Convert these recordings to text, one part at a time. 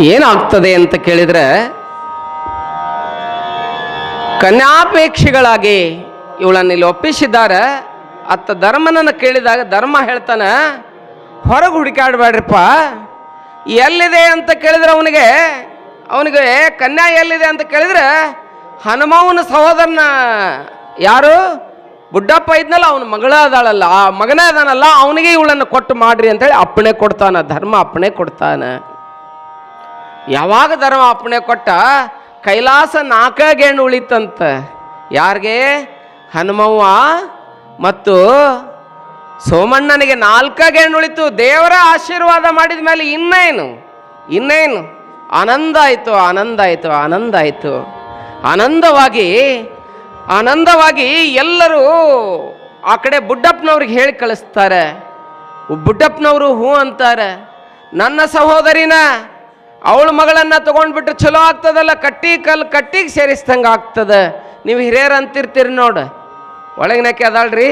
ಏನಾಗ್ತದೆ ಅಂತ ಕೇಳಿದ್ರೆ, ಕನ್ಯಾಪೇಕ್ಷಿಗಳಾಗಿ ಇವಳನ್ನು ಇಲ್ಲಿ ಒಪ್ಪಿಸಿದ್ದಾರೆ. ಅತ್ತ ಧರ್ಮನನ್ನು ಕೇಳಿದಾಗ ಧರ್ಮ ಹೇಳ್ತಾನೆ, ಹೊರಗೆ ಹುಡುಕಾಡಬೇಡ್ರಿಪ್ಪ ಎಲ್ಲಿದೆ ಅಂತ ಕೇಳಿದ್ರೆ ಅವನಿಗೆ ಅವನಿಗೆ, ಕನ್ಯಾ ಎಲ್ಲಿದೆ ಅಂತ ಕೇಳಿದ್ರೆ, ಹನುಮವನ ಸಹೋದರನ ಯಾರು? ಬುಡ್ಡಪ್ಪ ಇದ್ನಲ್ಲ, ಅವನ ಮಗಳ ಅದಾಳಲ್ಲ. ಆ ಮಗನೇ ಅದಾನಲ್ಲ, ಅವನಿಗೆ ಇವಳನ್ನು ಕೊಟ್ಟು ಮಾಡ್ರಿ ಅಂತೇಳಿ ಅಪ್ಪಣೆ ಕೊಡ್ತಾನ, ಧರ್ಮ ಅಪ್ಪಣೆ ಕೊಡ್ತಾನ. ಯಾವಾಗ ಧರ್ಮ ಅಪ್ಪಣೆ ಕೊಟ್ಟ? ಕೈಲಾಸ ನಾಲ್ಕ ಗೇಣು ಉಳಿತಂತ. ಯಾರಿಗೆ? ಹನುಮವ್ವ ಮತ್ತು ಸೋಮಣ್ಣನಿಗೆ ನಾಲ್ಕ ಗೇಣು ಉಳಿತು. ದೇವರ ಆಶೀರ್ವಾದ ಮಾಡಿದ ಮೇಲೆ ಇನ್ನೇನು? ಇನ್ನೇನು? ಆನಂದ ಆಯಿತು ಆನಂದ ಆಯಿತು ಆನಂದ ಆಯಿತು. ಆನಂದವಾಗಿ ಆನಂದವಾಗಿ ಎಲ್ಲರೂ ಆ ಕಡೆ ಬುಡ್ಡಪ್ಪನವ್ರಿಗೆ ಹೇಳಿ ಕಳಿಸ್ತಾರೆ. ಬುಡ್ಡಪ್ಪನವರು ಹೂ ಅಂತಾರೆ. ನನ್ನ ಸಹೋದರಿನ ಅವಳ ಮಗಳನ್ನ ತಗೊಂಡ್ಬಿಟ್ಟು ಚಲೋ ಆಗ್ತದಲ್ಲ, ಕಟ್ಟಿ ಕಲ್ಲು ಕಟ್ಟಿಗೆ ಸೇರಿಸ್ದಂಗೆ ಆಗ್ತದ. ನೀವು ಹಿರಿಯರು ಅಂತಿರ್ತೀರಿ ನೋಡು. ಒಳಗಿನಕ್ಕೆ ಅದಾಳ್ರಿ,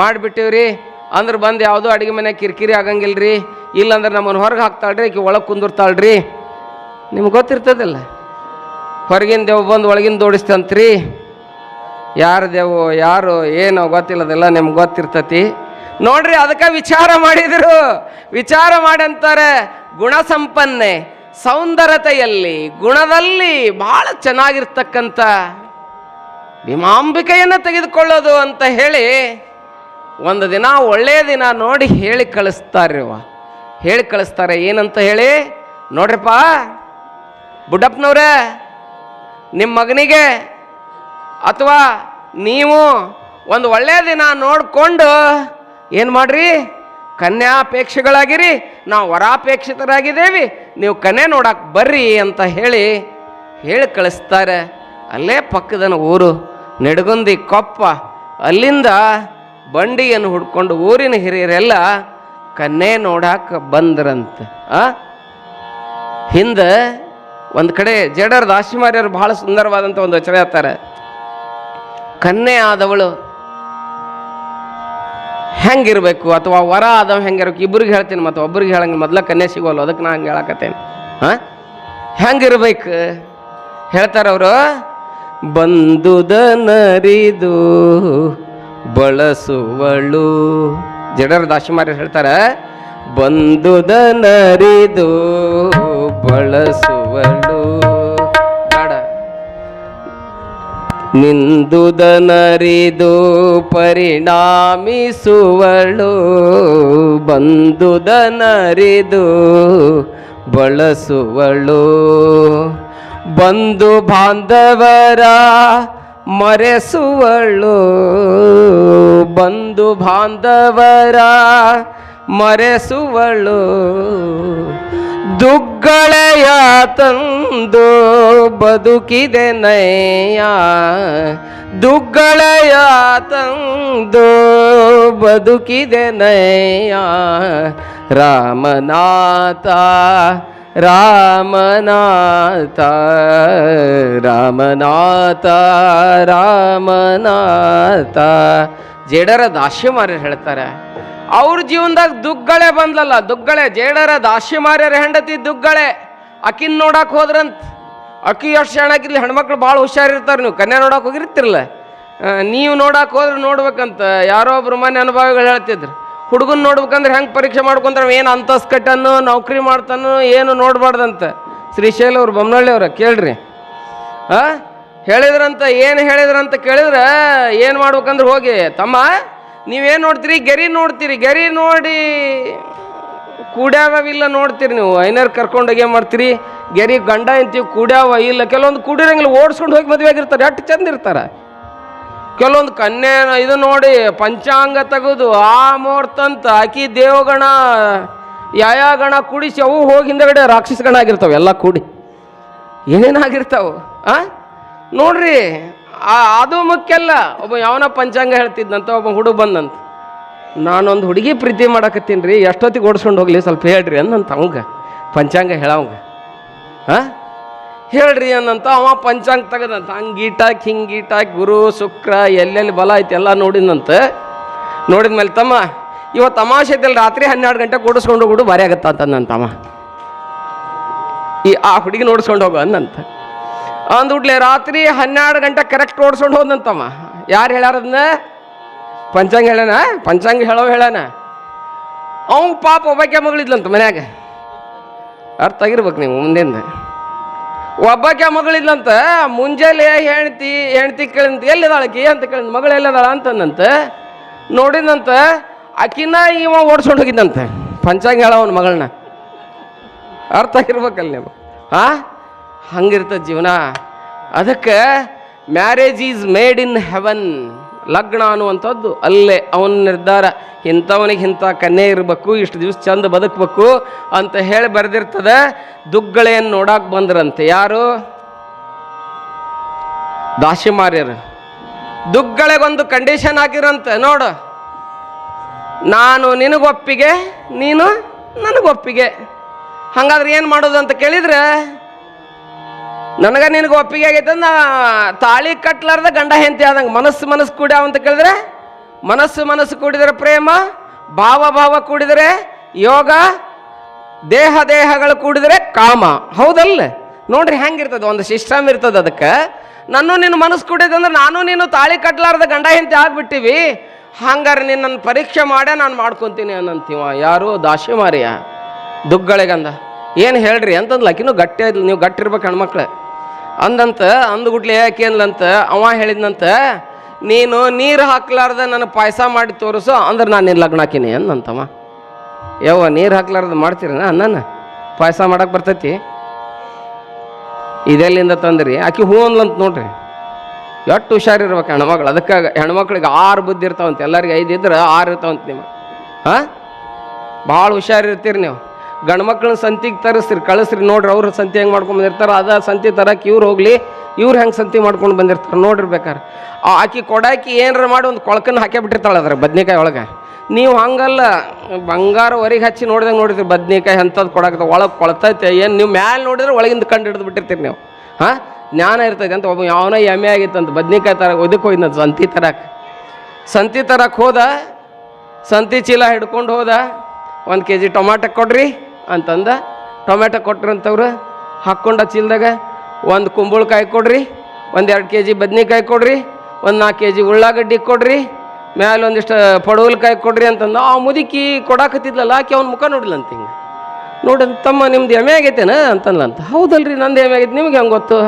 ಮಾಡಿಬಿಟ್ಟಿವ್ರಿ. ಅಂದ್ರೆ ಬಂದು ಯಾವುದೋ ಅಡುಗೆ ಮನೆ ಕಿರಿಕಿರಿ ಆಗಂಗಿಲ್ರಿ. ಇಲ್ಲಂದ್ರೆ ನಮ್ಮನ್ನು ಹೊರಗೆ ಹಾಕ್ತಾಳ್ರಿ ಈಕೆ ಒಳಗೆ ಕುಂದಿರ್ತಾಳ್ರಿ. ನಿಮ್ಗೆ ಗೊತ್ತಿರ್ತದಲ್ಲ? ಹೊರಗಿನ ದೇವ್ ಬಂದು ಒಳಗಿನ ದೋಡಿಸ್ತಂತ್ರಿ. ಯಾರು ದೇವು, ಯಾರು, ಏನು ಗೊತ್ತಿಲ್ಲದೆಲ್ಲ ನಿಮ್ಗೆ ಗೊತ್ತಿರ್ತತಿ. ನೋಡ್ರಿ, ಅದಕ್ಕೆ ವಿಚಾರ ಮಾಡಿದರು. ವಿಚಾರ ಮಾಡಂತಾರೆ ಗುಣ ಸಂಪನ್ನೆ ಸೌಂದರ್ಯತೆಯಲ್ಲಿ, ಗುಣದಲ್ಲಿ ಬಹಳ ಚೆನ್ನಾಗಿರ್ತಕ್ಕಂಥ ಭೀಮಾಂಬಿಕೆಯನ್ನು ತೆಗೆದುಕೊಳ್ಳೋದು ಅಂತ ಹೇಳಿ ಒಂದು ದಿನ, ಒಳ್ಳೆಯ ದಿನ ನೋಡಿ ಹೇಳಿ ಕಳಿಸ್ತಾರೆ ಅವ ಹೇಳಿ ಕಳಿಸ್ತಾರೆ, ಏನಂತ ಹೇಳಿ? ನೋಡ್ರಪ್ಪ, ಬುಡ್ಡಪ್ಪನವ್ರೆ ನಿಮ್ಮ ಮಗನಿಗೆ ಅಥವಾ ನೀವು ಒಂದು ಒಳ್ಳೆಯ ದಿನ ನೋಡಿಕೊಂಡು ಏನು ಮಾಡ್ರಿ? ಕನ್ಯಾಪೇಕ್ಷೆಗಳಾಗಿರಿ ನಾವು ವರಾಪೇಕ್ಷಿತರಾಗಿದ್ದೇವೆ. ನೀವು ಕನೆ ನೋಡಕ್ಕೆ ಬರ್ರಿ ಅಂತ ಹೇಳಿ ಹೇಳಿ ಕಳಿಸ್ತಾರೆ. ಅಲ್ಲೇ ಪಕ್ಕದನ ಊರು, ನೆಡಗುಂದಿ ಕೊಪ್ಪ. ಅಲ್ಲಿಂದ ಬಂಡಿಯನ್ನು ಹುಡ್ಕೊಂಡು ಊರಿನ ಹಿರಿಯರೆಲ್ಲ ಕನ್ನೆ ನೋಡಕ್ಕೆ ಬಂದ್ರಂತೆ. ಆ? ಹಿಂದೆ ಒಂದು ಕಡೆ ಜಡರ್ ದಾಶಿಮಾರ್ಯರು ಬಹಳ ಸುಂದರವಾದಂಥ ಒಂದು ವಚನ ಹೇಳ್ತಾರೆ. ಕನ್ನೆ ಆದವಳು ಹೆಂಗಿರ್ಬೇಕು ಅಥವಾ ವರ ಆದವ ಹೆಂಗಿರ್ಬೇಕು? ಇಬ್ಬರಿಗೆ ಹೇಳ್ತೀನಿ ಮತ್ತು ಒಬ್ಬರಿಗೆ ಹೇಳಂಗೆ ಮೊದಲ ಕನ್ಯೆ ಸಿಗೋಲ್ಲ, ಅದಕ್ಕೆ ನಾನು ಹಂಗೆ ಹೇಳಕತ್ತೇನೆ. ಹಾಂ? ಹೆಂಗಿರ್ಬೇಕು? ಹೇಳ್ತಾರೆ ಅವರು ಬಂದುದನರಿದು ಬಳಸುವಳು. ಜಡರ ದಾಶಿಮಾರಿ ಹೇಳ್ತಾರೆ ಬಂದುದನರಿದು ಬಳಸುವಳು. ನಿಂದುದನರಿದು ಪರಿಣಾಮಿಸುವಳು ಬಂದುದನರಿದು ಬಳಸುವಳು. ಬಂದು ಬಾಂಧವರ ಮರೆಸುವಳು ಬಂಧು ಬಾಂಧವರ ಮರೆಸುವಳು. ದುಗ್ಗಳೆಯ ತಂದು ಬದುಕಿದೆ ನಯ್ಯ. ದುಗ್ಗಳೆಯ ತಂದು ಬದುಕಿದೆ ನಯ್ಯ. ರಾಮನಾಥ ರಾಮನಾಥ ರಾಮನಾಥ ರಾಮನಾಥ. ಜೇಡರ ದಾಸ್ಯಮಾರ್ಯರು ಹೇಳ್ತಾರೆ ಅವ್ರ ಜೀವನದಾಗ ದುಗ್ಗಳೆ ಬಂದ್ಲಲ್ಲ, ದುಗ್ಗಳೆ. ಜೇಡರ ದಾಶಿಮಾರ್ಯರ ಹೆಂಡತಿ ದುಗ್ಗಳೆ. ಅಕಿನ್ ನೋಡಕ್ ಹೋದ್ರಂತ ಅಕ್ಕಿ ಎಷ್ಟು ಶಾಣಾಕಿರ್ಲಿ ಹೆಣ್ಮಕ್ಳು ಭಾಳ ಹುಷಾರಿರ್ತಾರೆ ನೀವು. ಕನ್ಯಾ ನೋಡಕ್ಕೆ ಹೋಗಿರ್ತಿರಲ್ಲ ನೀವು ನೋಡಕ್ಕೆ ಹೋದ್ರೆ ನೋಡ್ಬೇಕಂತ ಯಾರೋ ಒಬ್ರು ಮನೆ ಅನುಭವಿಗಳು ಹೇಳ್ತಿದ್ರು. ಹುಡುಗನ್ ನೋಡ್ಬೇಕಂದ್ರೆ ಹೆಂಗೆ ಪರೀಕ್ಷೆ ಮಾಡ್ಕೊಂತಾರೆ ಏನು ಅಂತಸ್ ಕಟ್ಟನು ನೌಕರಿ ಮಾಡ್ತಾನೋ ಏನು ನೋಡ್ಬಾರ್ದಂತ. ಶ್ರೀಶೈಲ ಅವ್ರು ಬೊಮ್ಮನಹಳ್ಳಿ ಅವ್ರ, ಕೇಳ್ರಿ. ಆ, ಹೇಳಿದ್ರಂತ, ಏನು ಹೇಳಿದ್ರಂತ ಕೇಳಿದ್ರೆ, ಏನು ಮಾಡ್ಬೇಕಂದ್ರೆ ಹೋಗಿ. ತಮ್ಮ ನೀವೇನು ನೋಡ್ತೀರಿ? ಗೆರಿ ನೋಡ್ತೀರಿ. ಗೆರಿ ನೋಡಿ ಕೂಡ್ಯಾವ ಇಲ್ಲ ನೋಡ್ತೀರಿ ನೀವು. ಐನರ್ ಕರ್ಕೊಂಡು ಹೋಗಿ ಮಾಡ್ತೀರಿ? ಗೆರಿ ಗಂಡ ಅಂತೀವಿ ಕೂಡ್ಯಾವ ಇಲ್ಲ. ಕೆಲವೊಂದು ಕೂಡಿರಂಗಿಲ್ಲ. ಓಡಿಸ್ಕೊಂಡು ಹೋಗಿ ಮದುವೆ ಆಗಿರ್ತಾರೆ. ಎಷ್ಟು ಚಂದ ಇರ್ತಾರೆ. ಕೆಲವೊಂದು ಕನ್ಯೆ ಇದು ನೋಡಿ ಪಂಚಾಂಗ ತೆಗೆದು ಆ ಮುಹೂರ್ತಂತ ಆಕಿ ದೇವಗಣ ಯಾಯಾಗಣ ಕೂಡಿಸಿ ಅವು ಹೋಗಿ ಹಿಂದಗಡೆ ರಾಕ್ಷಸಗಣ ಆಗಿರ್ತಾವೆ. ಎಲ್ಲ ಕೂಡಿ ಏನೇನಾಗಿರ್ತಾವೆ? ಆ? ನೋಡ್ರಿ. ಅದು ಮುಖ್ಯ ಅಲ್ಲ ಒಬ್ಬ ಯಾವನ ಪಂಚಾಂಗ ಹೇಳ್ತಿದ್ದಂತ ಒಬ್ಬ ಹುಡುಗ ಬಂದಂತ. ನಾನೊಂದು ಹುಡುಗಿ ಪ್ರೀತಿ ಮಾಡಕತ್ತೀನಿ ರೀ, ಎಷ್ಟೊತ್ತಿಗೆ ಓಡಿಸ್ಕೊಂಡು ಹೋಗ್ಲಿ, ಸ್ವಲ್ಪ ಹೇಳ್ರಿ ಅಂದಂತ ಅವಂಗ. ಪಂಚಾಂಗ ಹೇಳವಂಗ. ಹಾಂ? ಹೇಳ್ರಿ ಅಂದಂತ ಅವ ಪಂಚಾಂಗ ತೆಗದಂತ. ಹಂಗೀಟಾಕಿ ಹಿಂಗೀಟಾಕಿ ಗುರು, ಶುಕ್ರ, ಎಲ್ಲೆಲ್ಲಿ ಬಲ ಐತಿ ಎಲ್ಲ ನೋಡಿದ್ನಂತ ನೋಡಿದ್ಮೇಲೆ ತಮ್ಮ ಇವತ್ತು ತಮಾಷೆ ಐತಲ್ಲ ರಾತ್ರಿ ಹನ್ನೆರಡು ಗಂಟೆ ಕೂಡಿಸ್ಕೊಂಡು ಹೋಗ್ಬಿಡು, ಭಾರಿ ಆಗತ್ತ ಈ ಆ ಹುಡುಗಿ ನೋಡಿಸ್ಕೊಂಡು ಹೋಗು ಅಂದಂತ ಅಂದುಡ್ಲೆ ರಾತ್ರಿ ಹನ್ನೆರಡು ಗಂಟೆ ಕರೆಕ್ಟ್ ಓಡಿಸ್ಕೊಂಡು ಹೋದಂತಮ್ಮ ಯಾರು ಹೇಳ್ಯಾರ ಅದನ್ನ ಪಂಚಾಂಗ ಹೇಳನ ಪಂಚಾಂಗ ಹೇಳೋ ಹೇಳನ ಅವ್ನು ಪಾಪ ಒಬ್ಬಾಕೆ ಮಗಳಿದ್ಲಂತ ಮನ್ಯಾಗ. ಅರ್ಥ ಆಗಿರ್ಬೇಕು ನೀವು ಮುಂದಿಂದ. ಒಬ್ಬಾಕೆ ಮಗಳಿದ್ಲಂತ ಮುಂಜಾನೆ ಹೆಣ್ತಿ ಹೆಣ್ತಿ ಕೇಳಂತ ಎಲ್ಲಿದಾಳಕಿ ಅಂತ ಕೇಳಿದ್ ಮಗಳು ಎಲ್ಲಿದಾಳ ಅಂತಂದಂತ ನೋಡಿದಂತ ಆಕಿನ ಇವ ಓಡಿಸ್ಕೊಂಡು ಹೋಗಿದ್ದಂತೆ ಪಂಚಾಂಗ ಹೇಳವನ ಮಗಳನ್ನ ಅರ್ಥ ಆಗಿರ್ಬೇಕಲ್ಲ ನೀವು. ಆ? ಹಂಗಿರ್ತದ ಜೀವನ. ಅದಕ್ಕೆ marriage is made in heaven ಲಗ್ನ ಅನ್ನುವಂಥದ್ದು ಅಲ್ಲೇ ಅವನ ನಿರ್ಧಾರ. ಇಂಥವನಿಗೆ ಇಂಥ ಕನ್ಯೆ ಇರಬೇಕು, ಇಷ್ಟು ದಿವಸ ಚಂದ ಬದುಕಬೇಕು ಅಂತ ಹೇಳಿ ಬರೆದಿರ್ತದೆ. ದುಗ್ಗಳೆಯನ್ನು ನೋಡಕ್ಕೆ ಬಂದ್ರಂತೆ ಯಾರು? ದಾಸಿಮಾರ್ಯರು. ದುಗ್ಗಳೆಗೊಂದು ಕಂಡೀಷನ್ ಆಗಿರಂತೆ, ನೋಡು. ನಾನು ನಿನಗೊಪ್ಪಿಗೆ, ನೀನು ನನಗೊಪ್ಪಿಗೆ. ಹಂಗಾದ್ರೆ ಏನು ಮಾಡೋದು ಅಂತ ಕೇಳಿದ್ರೆ ನನಗ ನಿನಗೆ ಒಪ್ಪಿಗೆ ಆಗೈತೆ ನಾ ತಾಳಿ ಕಟ್ಲಾರ್ದ ಗಂಡ ಹೆಂಡತಿ ಆದಂಗೆ. ಮನಸ್ಸು ಮನಸ್ಸು ಕೂಡ್ಯಾವ ಅಂತ ಕೇಳಿದ್ರೆ? ಮನಸ್ಸು ಮನಸ್ಸು ಕೂಡಿದರೆ ಪ್ರೇಮ, ಭಾವ ಭಾವ ಕೂಡಿದರೆ ಯೋಗ, ದೇಹ ದೇಹಗಳು ಕೂಡಿದರೆ ಕಾಮ. ಹೌದಲ್ಲ? ನೋಡ್ರಿ ಹೆಂಗಿರ್ತದೆ, ಒಂದು ಸಿಸ್ಟಮ್ ಇರ್ತದೆ ಅದಕ್ಕೆ. ನಾನು ನಿನ್ನ ಮನಸ್ಸು ಕೂಡಿದಂದ್ರೆ ನಾನು ನೀನು ತಾಳಿ ಕಟ್ಲಾರ್ದ ಗಂಡ ಹೆಂಡತಿ ಆಗ್ಬಿಟ್ಟಿವಿ. ಹಂಗಾರೆ ನಿನ್ನನ್ನು ಪರೀಕ್ಷೆ ಮಾಡೇ ನಾನು ಮಾಡ್ಕೊತೀನಿ ಅನ್ನಂತೀವ. ಯಾರು ದಾಸಿ ಮಾರಿಯ. ದುಗ್ಗಳಿಗಂದ ಏನು ಹೇಳ್ರಿ ಅಂತಂದ್ಲಕಿನೂ ಗಟ್ಟಿ ನೀವು ಗಟ್ಟಿರ್ಬೇಕು ಹೆಣ್ಮಕ್ಳು. ಅಂದಂತ ಅಂದ್ಗುಟ್ಲೆ ಯಾಕೆ ಅನ್ಲಂತ ಅವ ಹೇಳಿದ್ನಂತ, ನೀನು ನೀರು ಹಾಕ್ಲಾರ್ದ ನನ್ನ ಪಾಯಸ ಮಾಡಿ ತೋರಿಸು, ಅಂದ್ರೆ ನಾನು ನಿನ್ನ ಲಗ್ನ ಹಾಕಿನಿ ಅಂದಂತಮ್ಮ ಯವ್ವ, ನೀರು ಹಾಕ್ಲಾರ್ದ ಮಾಡ್ತೀರನ ಅಣ್ಣನ? ಪಾಯಸ ಮಾಡಕ್ಕೆ ಬರ್ತೈತಿ? ಇದೆಲ್ಲಿಂದ ತಂದ್ರಿ? ಆಕಿ ಹೂ ಅಂದ್ಲಂತ ನೋಡ್ರಿ. ಎಷ್ಟು ಹುಷಾರಿರ್ಬೇಕು ಹೆಣ್ಮಕ್ಳು ಅದಕ್ಕೆ ಹೆಣ್ಮಕ್ಳಿಗೆ ಆರು ಬುದ್ಧಿ ಇರ್ತಾವಂತೆ, ಎಲ್ಲರಿಗೆ ಐದು ಇದ್ರೆ ಆರು ಇರ್ತಾವಂತ ನಿಮ್ಗೆ. ಹಾಂ? ಭಾಳ ಹುಷಾರಿರ್ತೀರಿ ನೀವು. ಗಂಡು ಮಕ್ಳನ್ನ ಸಂತಿಗೆ ತರಿಸ್ರಿ, ಕಳಿಸ್ರಿ. ನೋಡ್ರಿ ಅವ್ರ ಸಂತಿ ಹೆಂಗೆ ಮಾಡ್ಕೊಂಡು ಬಂದಿರ್ತಾರೆ. ಅದ ಸಂತಿ ತರಕ್ಕೆ ಇವ್ರು ಹೋಗ್ಲಿ, ಇವ್ರು ಹೆಂಗೆ ಸಂತಿ ಮಾಡ್ಕೊಂಡು ಬಂದಿರ್ತಾರೆ ನೋಡ್ರಿ ಬೇಕಾರೆ. ಆ ಆಕಿ ಕೊಡಾಕಿ ಏನಾರ ಮಾಡಿ ಒಂದು ಕೊಳಕನ್ನು ಹಾಕೇ ಬಿಟ್ಟಿರ್ತಾಳೆ ಅದ್ರ ಬದ್ನಿಕಾಯಿ ಒಳಗೆ. ನೀವು ಹಂಗಲ್ಲ, ಬಂಗಾರ ಹೊರಗೆ ಹಚ್ಚಿ ನೋಡಿದಂಗೆ ನೋಡಿದ್ರಿ ಬದ್ನಿಕಾಯಿ ಅಂಥದ್ದು ಕೊಡಕ್ಕೆ ಒಳಗೆ ಕೊಳ್ತೈತೆ, ಏನು ನೀವು ಮ್ಯಾಲೆ ನೋಡಿದ್ರೆ ಒಳಗಿಂದ ಕಂಡು ಹಿಡಿದು ಬಿಟ್ಟಿರ್ತೀರಿ ನೀವು. ಹಾಂ? ಜ್ಞಾನ ಇರ್ತೈತೆ ಅಂತ ಒಬ್ಬ ಯಾವನೋ ಎಮ್ಮೆ ಆಗಿತ್ತಂತ ಬದ್ನಿಕಾಯಿ ತರಕ್ಕೆ ಒದಕ್ಕೆ ಹೋಯ್ತು ಸಂತಿ ತರಕ್ಕೆ ಸಂತಿ ತರಕ್ಕೆ ಹೋದ, ಸಂತಿ ಚೀಲ ಹಿಡ್ಕೊಂಡು ಹೋದ, ಒಂದು ಕೆ ಜಿ ಟೊಮಾಟೊ ಕೊಡ್ರಿ. ಅಂತಂದ ಟೊಮೆಟೊ ಕೊಟ್ರಂತವ್ರು, ಹಾಕ್ಕೊಂಡ ಚೀಲದಾಗ ಒಂದು ಕುಂಬಳಕಾಯಿ ಕೊಡ್ರಿ, ಒಂದು ಎರಡು ಕೆ ಜಿ ಬದ್ನೆಕಾಯಿ ಕೊಡ್ರಿ, ಒಂದು ನಾಲ್ಕು ಕೆ ಜಿ ಉಳ್ಳಾಗಡ್ಡಿ ಕೊಡ್ರಿ, ಮ್ಯಾಲೆ ಒಂದಿಷ್ಟು ಪಡುವಲ್ಕಾಯಿ ಕೊಡ್ರಿ ಅಂತಂದ ಆ ಮುದುಕಿ ಕೊಡಾಕತ್ತಿದ್ಲಲ್ಲ, ಆಕೆ ಅವ್ನ ಮುಖ ನೋಡ್ಲಂತ ಹಿಂಗೆ. ನೋಡಿ ತಮ್ಮ ನಿಮ್ದು ಎಮೆ ಆಗೈತೇನ ಅಂತಂದ್ಲಂತ. ಹೌದಲ್ರಿ, ನಂದು ಎಮೆ ಆಗೈತೆ, ನಿಮ್ಗೆ ಹೆಂಗೆ ಗೊತ್ತು?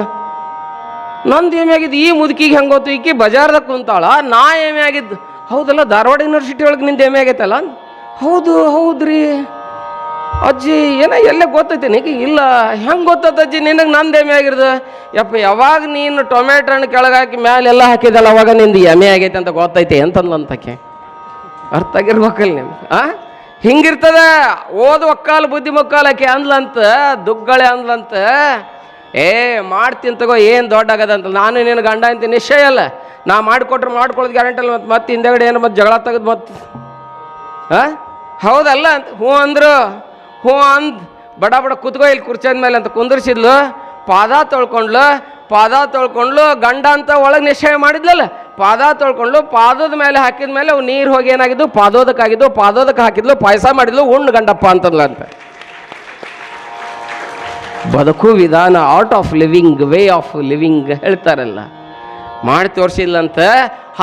ನಂದು ಎಮೆ ಆಗಿದ್ದು ಈ ಮುದುಕಿಗೆ ಹೆಂಗೆ ಗೊತ್ತು? ಈಕಿ ಬಜಾರ್ದಾಗ ಕುಂತಾಳ, ನಾ ಎಮೆ ಆಗಿದ್ದು. ಹೌದಲ್ಲ, ಧಾರವಾಡ ಯೂನಿವರ್ಸಿಟಿ ಒಳಗೆ ನಿಂದು ಎಮೆ ಆಗೈತಲ್ಲ? ಹೌದು, ಹೌದ್ರಿ. ಅಜ್ಜಿ, ಏನ ಎಲ್ಲೇ ಗೊತ್ತೈತೆ ನೀಗ ಇಲ್ಲ, ಹೆಂಗೆ ಗೊತ್ತೈತೆ ಅಜ್ಜಿ, ನಿನಗೆ ನಂದು ಎಮ್ಮೆ ಆಗಿರ್ದು? ಯಪ್ಪ, ಯಾವಾಗ ನೀನು ಟೊಮೆಟೊ ಹಣ್ಣು ಕೆಳಗೆ ಹಾಕಿ ಮ್ಯಾಲೆ ಎಲ್ಲ ಹಾಕಿದಲ್ಲ, ಅವಾಗ ನಿಂದು ಎಮೆ ಆಗೈತೆ ಅಂತ ಗೊತ್ತೈತೆ ಅಂತಂದಂತಕ್ಕೆ ಅರ್ಥ ಆಗಿರ್ಬೇಕಲ್ಲ ನಿಮ್ಗೆ, ಆ? ಹಿಂಗಿರ್ತದ, ಓದು ಒಕ್ಕಾಲು, ಬುದ್ಧಿ ಮುಕ್ಕಾಲಕ್ಕೆ ಅಂದ್ಲಂತ, ದುಗ್ಗಳೆ ಅಂದ್ಲಂತ, ಏ, ಮಾಡ್ತೀನಿ ತಗೋ, ಏನು ದೊಡ್ಡ ಆಗದಂತ ನಾನು ನಿನ್ನ ಗಂಡ ಅಂತ ನಿಶ್ಚಯ ಅಲ್ಲ. ನಾ ಮಾಡಿಕೊಟ್ರೆ ಮಾಡ್ಕೊಳ್ಳೋದು ಗ್ಯಾರಂಟಿ ಅಲ್ಲ ಮತ್ತೆ ಮತ್ತೆ ಹಿಂದೆಗಡೆ ಏನು ಮತ್ತೆ ಜಗಳ ತೆಗೆದು ಮತ್ತೆ ಹಾಂ ಹೌದಲ್ಲ ಅಂತ, ಹ್ಞೂ ಅಂದ್ರು. ಹ್ಞೂ ಅಂದ್ ಬಡ ಬಡ ಕುತ್ಕೋ ಇಲ್ಲಿ ಕುರ್ಚಿ ಮೇಲೆ ಅಂತ ಕುಂದ್ರಿಸಿದ್ಲು. ಪಾದ ತೊಳ್ಕೊಂಡ್ಲು ಪಾದ ತೊಳ್ಕೊಂಡ್ಲು, ಗಂಡ ಅಂತ ಒಳಗೆ ನಿಶ್ಚಯ ಮಾಡಿದ್ಲಲ್ಲ. ಪಾದ ತೊಳ್ಕೊಂಡ್ಲು, ಪಾದದ ಮೇಲೆ ಹಾಕಿದ ಮೇಲೆ ಅವು ನೀರು ಹೋಗಿ ಏನಾಗಿದ್ದು ಪಾದೋದಕ್ಕಾಗಿದ್ದು ಪಾದೋದಕ್ಕೆ ಹಾಕಿದ್ಲು, ಪಾಯಸ ಮಾಡಿದ್ಲು ಉಣ್ಣು ಗಂಡಪ್ಪ ಅಂತಂದ್ಲ ಅಂತ. ಬದುಕು ವಿಧಾನ art of living way of living ಹೇಳ್ತಾರಲ್ಲ. ಮಾಡಿ ತೋರಿಸಿಲ್ಲಂತ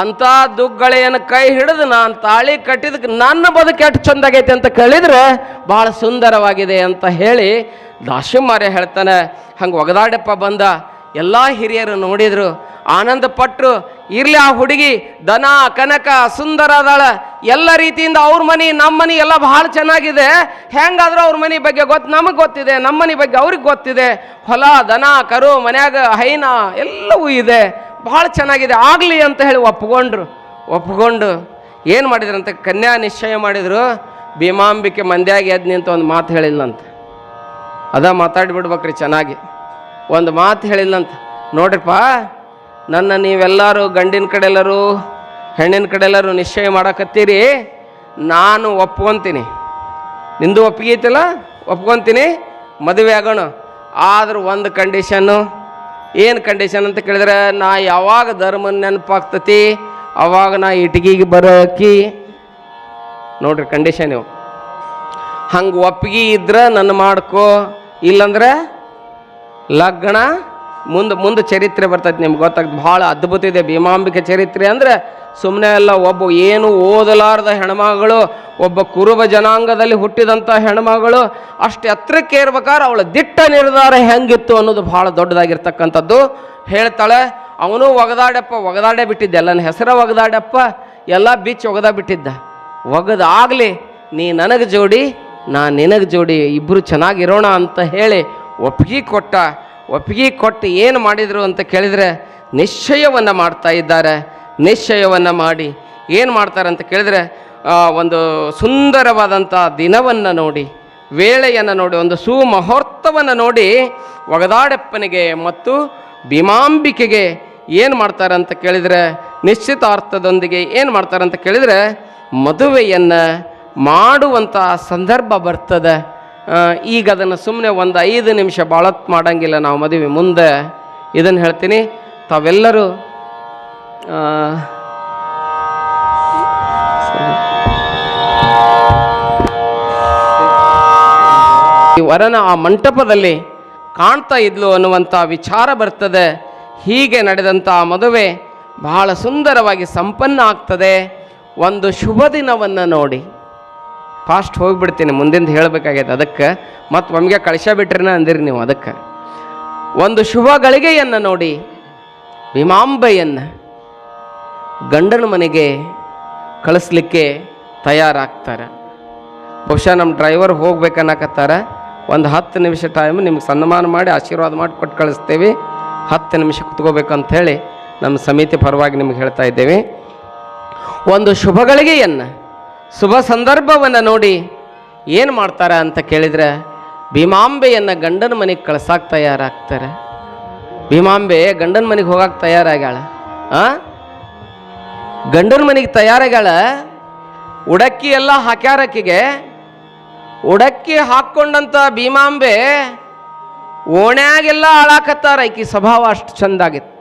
ಅಂಥ ದುಗ್ಗಳೆಯನ್ನು ಕೈ ಹಿಡಿದು ನಾನು ತಾಳಿ ಕಟ್ಟಿದಕ್ಕೆ ನನ್ನ ಬದುಕು ಎಷ್ಟು ಚಂದಾಗೈತೆ ಅಂತ ಕೇಳಿದರೆ ಭಾಳ ಸುಂದರವಾಗಿದೆ ಅಂತ ಹೇಳಿ ದಾಶಿಮಾರ್ಯ ಹೇಳ್ತಾನೆ, ಹಂಗೆ ಒಗದಾಡಪ್ಪ ಬಂದ. ಎಲ್ಲ ಹಿರಿಯರು ನೋಡಿದರು, ಆನಂದ ಪಟ್ಟರು ಇರಲಿ ಆ ಹುಡುಗಿ, ದನ, ಕನಕ, ಸುಂದರ ಅದಾಳ, ಎಲ್ಲ ರೀತಿಯಿಂದ ಅವ್ರ ಮನೆ ನಮ್ಮ ಮನೆ ಎಲ್ಲ ಭಾಳ ಚೆನ್ನಾಗಿದೆ. ಹೆಂಗಾದ್ರೂ ಅವ್ರ ಮನೆ ಬಗ್ಗೆ ಗೊತ್ತು ನಮಗೆ ಗೊತ್ತಿದೆ ನಮ್ಮ ಮನೆ ಬಗ್ಗೆ ಅವ್ರಿಗೆ ಗೊತ್ತಿದೆ. ಹೊಲ, ದನ, ಕರು, ಮನ್ಯಾಗ ಹೈನ, ಎಲ್ಲವೂ ಇದೆ. ಭಾಳ ಚೆನ್ನಾಗಿದೆ. ಆಗಲಿ ಅಂತ ಹೇಳಿ ಒಪ್ಕೊಂಡ್ರು. ಒಪ್ಕೊಂಡು ಏನು ಮಾಡಿದ್ರಂತೆ? ಕನ್ಯಾ ನಿಶ್ಚಯ ಮಾಡಿದರು, ಭೀಮಾಂಬಿಕೆ ಮಂದ್ಯಾಗಿ ಎದ್ದು ನಿಂತ ಒಂದು ಮಾತು ಹೇಳಿಲ್ಲಂತ ಅದ ಮಾತಾಡಿಬಿಡ್ಬೇಕ್ರಿ ಚೆನ್ನಾಗಿ. ಒಂದು ಮಾತು ಹೇಳಿಲ್ಲಂತ ನೋಡ್ರಿಪ್ಪ, ನನ್ನ ನೀವೆಲ್ಲರೂ ಗಂಡಿನ ಕಡೆ ಎಲ್ಲರೂ ಹೆಣ್ಣಿನ ಕಡೆ ಎಲ್ಲರೂ ನಿಶ್ಚಯ ಮಾಡಕತ್ತೀರಿ? ನಾನು ಒಪ್ಕೊತೀನಿ. ನಿಂದು ಒಪ್ಪಿಗೆ ಐತಲ್ಲ? ಒಪ್ಕೊತೀನಿ. ಮದುವೆ ಆಗೋಣ. ಆದ್ರೆ ಒಂದು ಕಂಡೀಷನ್ನು ಏನು ಕಂಡೀಷನ್ ಅಂತ ಕೇಳಿದ್ರೆ, ನಾ ಯಾವಾಗ ಧರ್ಮ ನೆನಪಾಗ್ತತಿ, ಅವಾಗ ನಾ ಇಟಗಿಗೆ ಬರೋಕಿ. ನೋಡ್ರಿ ಕಂಡೀಷನ್ ಇವು. ಹಂಗೆ ಒಪ್ಪಿಗೆ ಇದ್ರೆ ನನ್ನ ಮಾಡ್ಕೋ, ಇಲ್ಲಂದ್ರೆ ಲಗ್ನ ಮುಂದೆ ಮುಂದೆ ಚರಿತ್ರೆ ಬರ್ತೈತೆ ನಿಮ್ಗೆ ಗೊತ್ತಾಗ್ತದೆ ಭಾಳ ಅದ್ಭುತ ಇದೆ ಭೀಮಾಂಬಿಕೆ ಚರಿತ್ರೆ ಅಂದರೆ ಸುಮ್ಮನೆ ಅಲ್ಲ, ಒಬ್ಬ ಏನು ಓದಲಾರದ ಹೆಣ್ಮಗಳು, ಒಬ್ಬ ಕುರುಬ ಜನಾಂಗದಲ್ಲಿ ಹುಟ್ಟಿದಂಥ ಹೆಣ್ಮಗಳು, ಅಷ್ಟು ಎತ್ತರಕ್ಕೆ ಇರ್ಬೇಕಾದ್ರೆ ಅವಳ ದಿಟ್ಟ ನಿರ್ಧಾರ ಹೆಂಗಿತ್ತು ಅನ್ನೋದು ಭಾಳ ದೊಡ್ಡದಾಗಿರ್ತಕ್ಕಂಥದ್ದು. ಹೇಳ್ತಾಳೆ, ಅವನು ಒಗದಾಡಪ್ಪ, ಒಗದಾಡೇ ಬಿಟ್ಟಿದ್ದೆ, ಎಲ್ಲನ ಹೆಸರ ಒಗದಾಡಪ್ಪ, ಎಲ್ಲ ಬಿಚ್ಚಿ ಒಗದ ಬಿಟ್ಟಿದ್ದ. ಒಗದಾಗಲಿ, ನೀ ನನಗೆ ಜೋಡಿ, ನಾ ನಿನಗೆ ಜೋಡಿ ಇಬ್ಬರು ಚೆನ್ನಾಗಿರೋಣ ಅಂತ ಹೇಳಿ ಒಪ್ಪಿಗೆ ಕೊಟ್ಟ ಒಪ್ಪಿಗೆ ಕೊಟ್ಟು ಏನು ಮಾಡಿದರು ಅಂತ ಕೇಳಿದರೆ ನಿಶ್ಚಯವನ್ನು ಮಾಡ್ತಾ ಇದ್ದಾರೆ. ನಿಶ್ಚಯವನ್ನು ಮಾಡಿ ಏನು ಮಾಡ್ತಾರೆ ಅಂತ ಕೇಳಿದರೆ ಒಂದು ಸುಂದರವಾದಂಥ ದಿನವನ್ನು ನೋಡಿ, ವೇಳೆಯನ್ನು ನೋಡಿ, ಒಂದು ಸುಮುಹೂರ್ತವನ್ನು ನೋಡಿ ಒಗದಾಡಪ್ಪನಿಗೆ ಮತ್ತು ಭೀಮಾಂಬಿಕೆಗೆ ಏನು ಮಾಡ್ತಾರೆ ಅಂತ ಕೇಳಿದರೆ, ನಿಶ್ಚಿತಾರ್ಥದೊಂದಿಗೆ ಏನು ಮಾಡ್ತಾರೆ ಅಂತ ಕೇಳಿದರೆ, ಮದುವೆಯನ್ನು ಮಾಡುವಂಥ ಸಂದರ್ಭ ಬರ್ತದೆ. ಈಗ ಅದನ್ನು ಸುಮ್ಮನೆ ಒಂದು ಐದು ನಿಮಿಷ ಭಾಳತ್ ಮಾಡಂಗಿಲ್ಲ ನಾವು ಮದುವೆ ಮುಂದೆ. ಇದನ್ನು ಹೇಳ್ತೀನಿ, ತಾವೆಲ್ಲರೂ ಈ ವರನ ಆ ಮಂಟಪದಲ್ಲಿ ಕಾಣ್ತಾ ಇದ್ಲು ಅನ್ನುವಂಥ ವಿಚಾರ ಬರ್ತದೆ. ಹೀಗೆ ನಡೆದಂಥ ಮದುವೆ ಬಹಳ ಸುಂದರವಾಗಿ ಸಂಪನ್ನ ಆಗ್ತದೆ. ಒಂದು ಶುಭ ದಿನವನ್ನು ನೋಡಿ. ಫಾಸ್ಟ್ ಹೋಗ್ಬಿಡ್ತೀನಿ, ಮುಂದಿಂದ ಹೇಳಬೇಕಾಗೈತೆ. ಅದಕ್ಕೆ ಮತ್ತು ಒಮ್ಗೆ ಕಳಿಸ ಬಿಟ್ರಿನ ಅಂದಿರಿ ನೀವು ಅದಕ್ಕೆ. ಒಂದು ಶುಭ ಗಳಿಗೆಯನ್ನು ನೋಡಿ ಭೀಮಾಂಬೆಯನ್ನು ಗಂಡನ ಮನೆಗೆ ಕಳಿಸ್ಲಿಕ್ಕೆ ತಯಾರಾಗ್ತಾರೆ. ಬಹುಶಃ ನಮ್ಮ ಡ್ರೈವರ್ ಹೋಗ್ಬೇಕನ್ನಕತ್ತಾರ. ಒಂದು ಹತ್ತು ನಿಮಿಷ ಟೈಮ್ ನಿಮ್ಗೆ ಸನ್ಮಾನ ಮಾಡಿ, ಆಶೀರ್ವಾದ ಮಾಡಿ ಕೊಟ್ಟು ಕಳಿಸ್ತೇವೆ. ಹತ್ತು ನಿಮಿಷ ಕುತ್ಕೋಬೇಕು ಅಂತ ಹೇಳಿ ನಮ್ಮ ಸಮಿತಿ ಪರವಾಗಿ ನಿಮ್ಗೆ ಹೇಳ್ತಾ ಇದ್ದೇವೆ. ಒಂದು ಶುಭ ಗಳಿಗೆಯನ್ನು ಶುಭ ಸಂದರ್ಭವನ್ನು ನೋಡಿ ಏನು ಮಾಡ್ತಾರೆ ಅಂತ ಕೇಳಿದರೆ, ಭೀಮಾಂಬೆಯನ್ನು ಗಂಡನ ಮನೆಗೆ ಕಳ್ಸಕ್ಕೆ ತಯಾರಾಗ್ತಾರೆ. ಭೀಮಾಂಬೆ ಗಂಡನ ಮನೆಗೆ ಹೋಗಕ್ಕೆ ತಯಾರಾಗ್ಯಾಳ. ಆ? ಗಂಡನ ಮನೆಗೆ ತಯಾರಾಗ್ಯಾಳ. ಉಡಕ್ಕಿ ಎಲ್ಲ ಹಾಕ್ಯಾರಕ್ಕಿಗೆ ಉಡಕ್ಕಿ ಹಾಕ್ಕೊಂಡಂಥ ಭೀಮಾಂಬೆ ಓಣ್ಯಾಗೆಲ್ಲ ಹಾಳಾಕತ್ತಾರ. ಈಕಿ ಸ್ವಭಾವ ಅಷ್ಟು ಚಂದಾಗಿತ್ತು.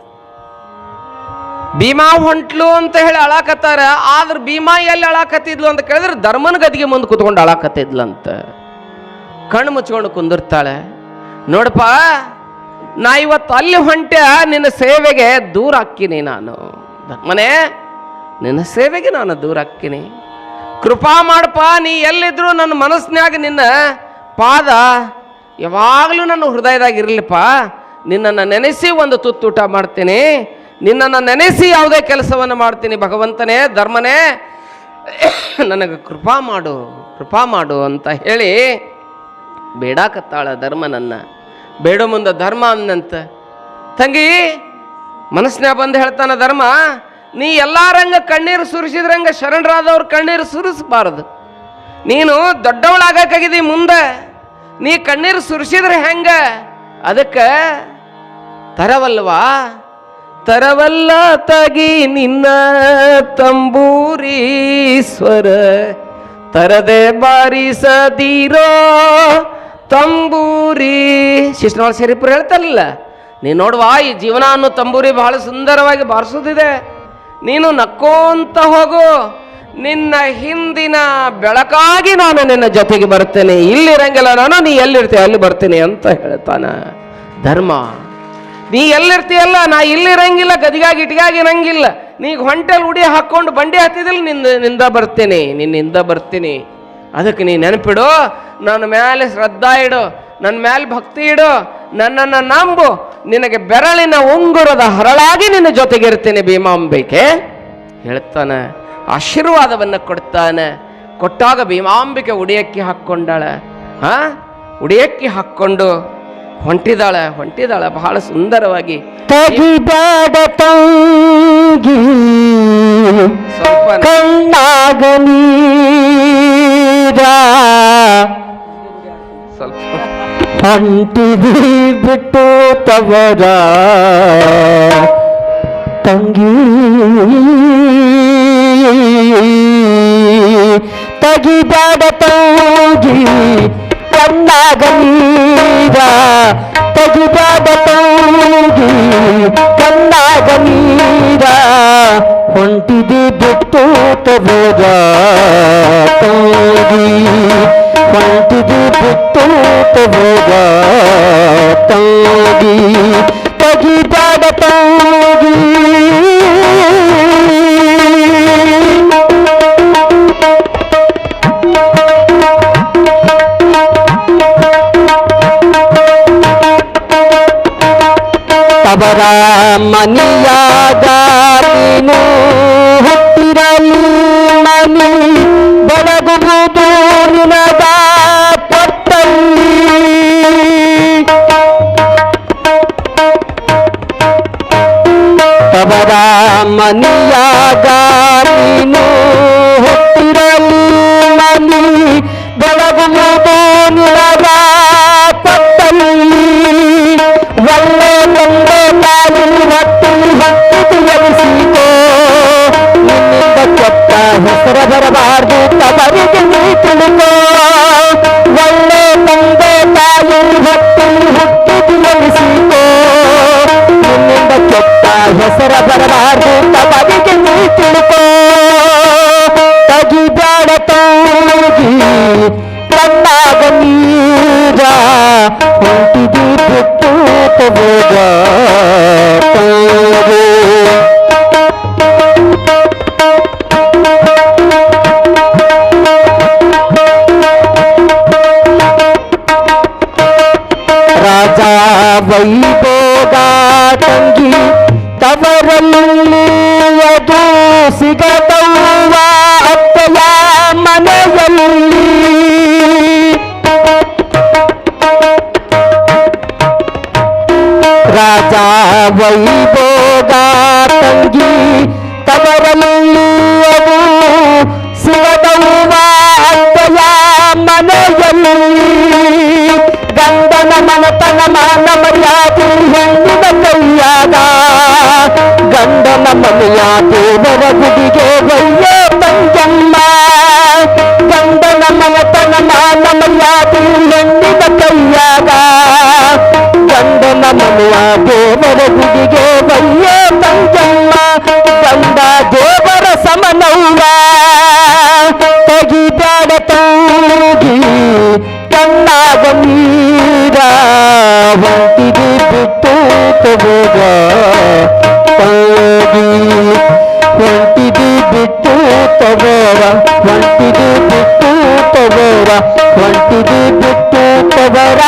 ಭೀಮಾ ಹೊಂಟ್ಲು ಅಂತ ಹೇಳಿ ಅಳಾಕತ್ತಾರ, ಆದ್ರೆ ಭೀಮಾ ಎಲ್ಲಿ ಅಳಾಕತ್ತಿದ್ಲು ಅಂತ ಕೇಳಿದ್ರೆ ಧರ್ಮನ ಗದಿಗೆ ಮುಂದೆ ಕುತ್ಕೊಂಡು ಅಳಾಕತ್ತಿದ್ಲಂತ. ಕಣ್ಣು ಮುಚ್ಕೊಂಡು ಕುಂದಿರ್ತಾಳೆ, ನೋಡಪ್ಪ, ನಾ ಇವತ್ತು ಅಲ್ಲಿ ಹೊಂಟೆ ನಿನ್ನ ಸೇವೆಗೆ ದೂರ ಹಾಕ್ಕಿನಿ ನಾನು. ಮನೆ, ನಿನ್ನ ಸೇವೆಗೆ ನಾನು ದೂರ ಹಾಕ್ಕಿನಿ ಕೃಪಾ ಮಾಡಪ್ಪ, ನೀ ಎಲ್ಲಿದ್ರು ನನ್ನ ಮನಸ್ಸಿನಾಗ ನಿನ್ನ ಪಾದ ಯಾವಾಗಲೂ ನನ್ನ ಹೃದಯದಾಗ ಇರಲಿಪ್ಪ. ನಿನ್ನನ್ನು ನೆನೆಸಿ ಒಂದು ತುತ್ತೂಟ ಮಾಡ್ತೀನಿ. ನಿನ್ನನ್ನು ನೆನೆಸಿ ಯಾವುದೇ ಕೆಲಸವನ್ನು ಮಾಡ್ತೀನಿ, ಭಗವಂತನೇ, ಧರ್ಮನೇ, ನನಗೆ ಕೃಪಾ ಮಾಡು ಕೃಪಾ ಮಾಡು ಅಂತ ಹೇಳಿ ಬೇಡಾಕತ್ತಾಳ ಧರ್ಮನನ್ನು ಬೇಡ ಮುಂದೆ ಧರ್ಮ ಅಂದಂತ ತಂಗಿ ಮನಸ್ಸಿನಾಗ ಬಂದು ಹೇಳ್ತಾನ ಧರ್ಮ, ನೀ ಎಲ್ಲಾರಂಗ ಕಣ್ಣೀರು ಸುರಿಸಿದ್ರಂಗ ಶರಣರಾದವ್ರು ಕಣ್ಣೀರು ಸುರಿಸಬಾರದು. ನೀನು ದೊಡ್ಡವಳಾಗಕ್ಕಾಗಿದ್ದಿ ಮುಂದೆ, ನೀ ಕಣ್ಣೀರು ಸುರಿಸಿದ್ರೆ ಹೆಂಗ? ಅದಕ್ಕೆ ತರವಲ್ವಾ? ತರವಲ್ಲ ತಗಿ ನಿನ್ನ ತಂಬೂರೀಶ್ವರ. ತರದೆ ಬಾರಿಸದಿರೋ ತಂಬೂರಿ. ಶಿಷ್ಣವಾಳ ಶರೀಫರು ಹೇಳ್ತಾರಲ್ಲ ನೀನು ನೋಡುವ, ಈ ಜೀವನ ಅನ್ನೋ ತಂಬೂರಿ ಬಹಳ ಸುಂದರವಾಗಿ ಬಾರಿಸೋದಿದೆ ನೀನು ನಕ್ಕೋಂತ ಹೋಗು. ನಿನ್ನ ಹಿಂದಿನ ಬೆಳಕಾಗಿ ನಾನು ನಿನ್ನ ಜೊತೆಗೆ ಬರ್ತೇನೆ. ಇಲ್ಲಿರಂಗಿಲ್ಲ ನಾನು ನೀ ಎಲ್ಲಿರ್ತೀಯ? ಅಲ್ಲಿ ಬರ್ತೀನಿ ಅಂತ ಹೇಳ್ತಾನ ಧರ್ಮ. ನೀ ಎಲ್ಲಿರ್ತೀಯಲ್ಲ? ನಾ ಇಲ್ಲಿರಂಗಿಲ್ಲ ಗದಿಗಾಗಿ ಇಟ್ಗಾಗಿ ಇರಂಗಿಲ್ಲ. ನೀ ಹೊಂಟೆಲ್ ಉಡಿ ಹಾಕ್ಕೊಂಡು ಬಂಡಿ ಹತ್ತಿದಿಲ್ಲ ನಿಂದ ನಿಂದ ಬರ್ತೀನಿ, ನಿನ್ನಿಂದ ಬರ್ತೀನಿ. ಅದಕ್ಕೆ ನೀ ನೆನಪಿಡು, ನನ್ನ ಮೇಲೆ ಶ್ರದ್ಧಾ ಇಡು ನನ್ನ ಮೇಲೆ ಭಕ್ತಿ ಇಡು, ನನ್ನನ್ನು ನಂಬು. ನಿನಗೆ ಬೆರಳಿನ ಉಂಗುರದ ಹರಳಾಗಿ ನಿನ್ನ ಜೊತೆಗಿರ್ತೀನಿ ಭೀಮಾಂಬಿಕೆ. ಹೇಳ್ತಾನೆ, ಆಶೀರ್ವಾದವನ್ನು ಕೊಡ್ತಾನೆ. ಕೊಟ್ಟಾಗ ಭೀಮಾಂಬಿಕೆ ಉಡಿಯಕ್ಕಿ ಹಾಕ್ಕೊಂಡಾಳೆ. ಹಾ ಉಡಿಯಕ್ಕಿ ಹಾಕ್ಕೊಂಡು ಹೊಂಟಿದಾಳೆ ಹೊಂಟಿದಾಳೆ ಬಹಳ ಸುಂದರವಾಗಿ. ತಂಗಿ ಸ್ವಲ್ಪ ಸ್ವಲ್ಪ. ಹೊಂಟಿದಿ ಬಿಟ್ಟು ತವರ. ತಂಗಿ ತೆಗಿಬೇಡ ತಂಗಿ ಕಣ್ಣಾಗ ನೀರ. ಗಿಡದ ತಂಗಿ ಕಣ್ಣಾಗ ನೀರ ಹೊಂಟಿದೆ ಬಿತ್ತೂತ ಬೋದ ತಂಗಿ ಹೊಂಟಿದೆ ಬಿತ್ತೂತ ಬೋದ ತಂಗಿ ತಗಿದಾದ ತಂಗಿ ಮನಿಯಾಗ ನೀನು ಹುಟ್ಟಿರಲಿ. ಹೊಂಟಿದಿ ಗಂಡನ ಮನೆಯ ದೇವರ ಗುಡಿಗೆ ಒಯ್ಯೋ ತಂಜಮ್ಮ ಗಂಡನ ಮನತನ ಮಾನ ಮರ್ಯಾದೆ ಹೆಣ್ಣಿನ ಕೈಯಾಗ ಗಂಡನ ಮನೆಯ ದೇವರ ಗುಡಿಗೆ ಒಯ್ಯೋ ತಂಜಮ್ಮ ಗಂಡ ದೇವರ ಸಮನವ್ವ ತೆಗಿಬೇಡ ತೂಗಿ ಕಣ್ಣಾಗ ನೀರ ತಗೋಗ. ತೋಗಿ ಹೊಂಟಿದಿ ಬಿಟ್ಟು ತಗೋರ ಹೊಂಟಿದಿ ಬಿಟ್ಟು ತಗೋರ ಹೊಂಟಿದಿ ಬಿಟ್ಟು ತಗೋರ